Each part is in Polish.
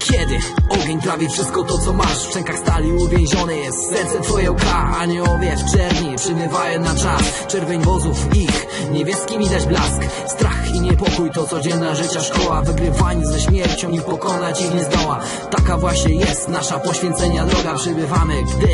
wtedy Ogień prawie wszystko to co masz? W szczękach stali uwięzione jest Serce twoje łka, aniołowie w czerni Przymywają na czas. Czerwień wozów ich Niebieskim widać blask. Strach i niepokój to codzienna życia szkoła. Wygrywanie ze śmiercią i pokonać ich nie zdoła. Taka właśnie jest nasza poświęcenia droga. Przybywamy, gdy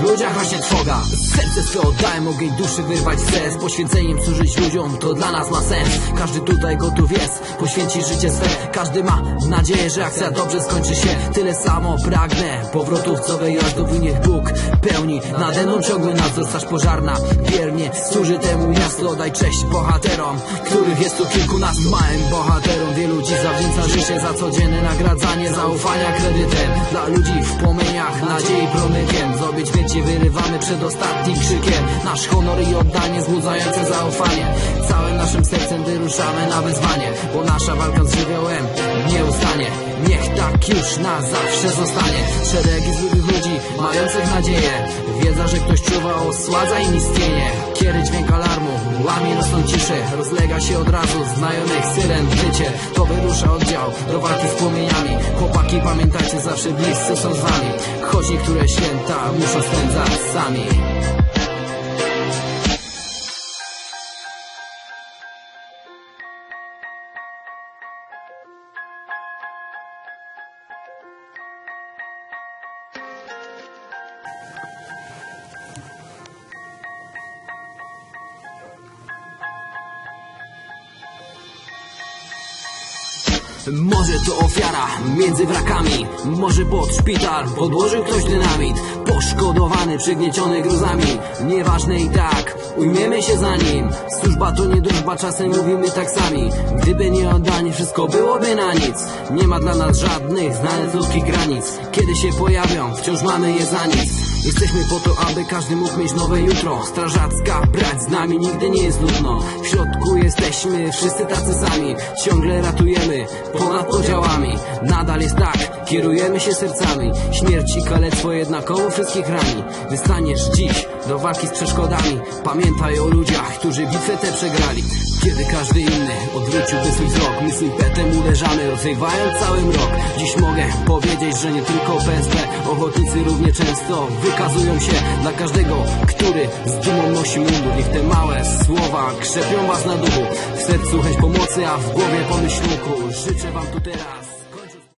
w ludziach rośnie trwoga. Serce swe oddałem, ogień duszy wyrwać Z poświęceniem służyć ludziom, to dla nas ma sens. Każdy tutaj gotów jest, poświęcić życie swe. Każdy ma nadzieję, że akcja dobrze skończy się. Tyle samo pragnę, powrotów co wyjazdów I niech Bóg pełni. Nade mną ciągły nadzór Straż pożarna. Wiernie służy temu miasto Daj cześć bohaterom, których jest tu kilkunastu Małym bohaterom, wielu dziś zawdzięcza życie Za codzienne nagradzanie, zaufania kredytem. Dla ludzi w płomieniach, nadziei promykiem Zrobić wiecie, wyrywamy przed ostatnim krzykiem Nasz honor i oddanie wzbudzające zaufanie. Całym naszym sercem wyruszamy na wyzwanie Bo nasza walka z żywiołem nie ustanie. Niech tak już na zawsze zostanie. Szeregi złych ludzi mających nadzieję. Wiedza, że ktoś czuwa osładza im istnienie. Kiery dźwięk alarmu, łamie nocną ciszę. Rozlega się od razu znajomych syren Życie, to wyrusza oddział do walki z płomieniami. Chłopaki pamiętajcie, zawsze bliscy są z wami. Choć niektóre święta muszą spędzać sami Może to ofiara między wrakami. Może pod szpital podłożył ktoś dynamit. Poszkodowany, przygnieciony gruzami. Nieważne i tak, ujmiemy się za nim. Służba to nie drużba, czasem mówimy tak sami. Gdyby nie oddanie, wszystko byłoby na nic. Nie ma dla nas żadnych znanych ludzkich granic. Kiedy się pojawią, wciąż mamy je za nic Jesteśmy po to, aby każdy mógł mieć nowe jutro. Strażacka brać z nami nigdy nie jest nudno. W środku jesteśmy wszyscy tacy sami. Ciągle ratujemy ponad podziałami. Nadal jest tak, kierujemy się sercami. Śmierć i kalectwo jednakowo wszystkich rani. Wystaniesz dziś do walki z przeszkodami. Pamiętaj o ludziach, którzy bitwę tę przegrali. Kiedy każdy inny odwróciłby swój wzrok My z impetem uderzamy, rozrywając cały mrok. Dziś mogę powiedzieć, że nie tylko PSP Ochotnicy równie często wykazują się Dla każdego, który z dumą nosi mundur. Niech te małe słowa krzepią was na duchu. W sercu chęć pomocy, a w głowie pomyślunku. Życzę wam tu teraz